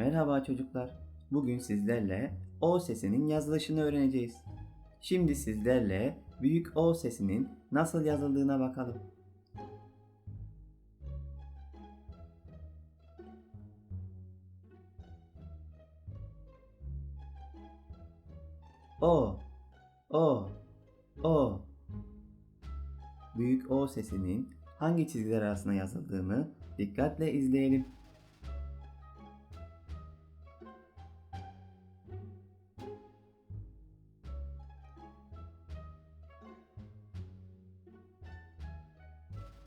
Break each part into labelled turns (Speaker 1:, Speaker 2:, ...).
Speaker 1: Merhaba çocuklar. Bugün sizlerle O sesinin yazılışını öğreneceğiz. Şimdi sizlerle büyük O sesinin nasıl yazıldığına bakalım. O, O, O. Büyük O sesinin hangi çizgiler arasında yazıldığını dikkatle izleyelim.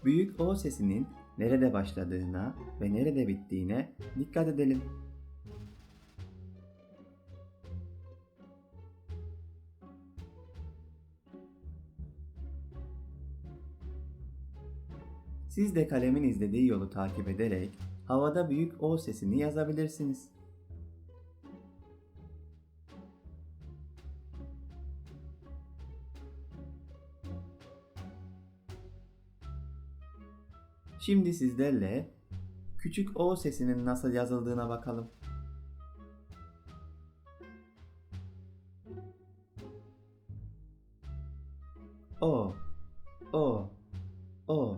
Speaker 1: Büyük O sesinin nerede başladığına ve nerede bittiğine dikkat edelim. Siz de kalemin izlediği yolu takip ederek havada büyük O sesini yazabilirsiniz. Şimdi sizlerle küçük O sesinin nasıl yazıldığına bakalım. O, O, O.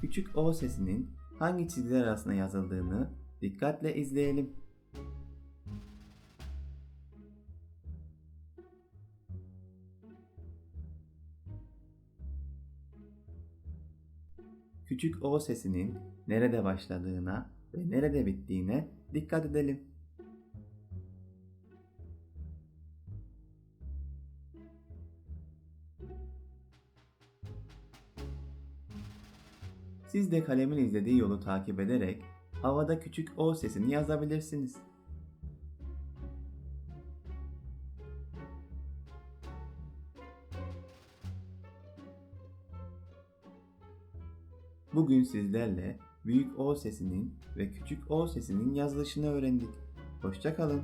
Speaker 1: Küçük O sesinin hangi çizgiler arasında yazıldığını dikkatle izleyelim. Küçük O sesinin nerede başladığına ve nerede bittiğine dikkat edelim. Siz de kalemin izlediği yolu takip ederek havada küçük O sesini yazabilirsiniz. Bugün sizlerle büyük O sesinin ve küçük O sesinin yazılışını öğrendik. Hoşçakalın.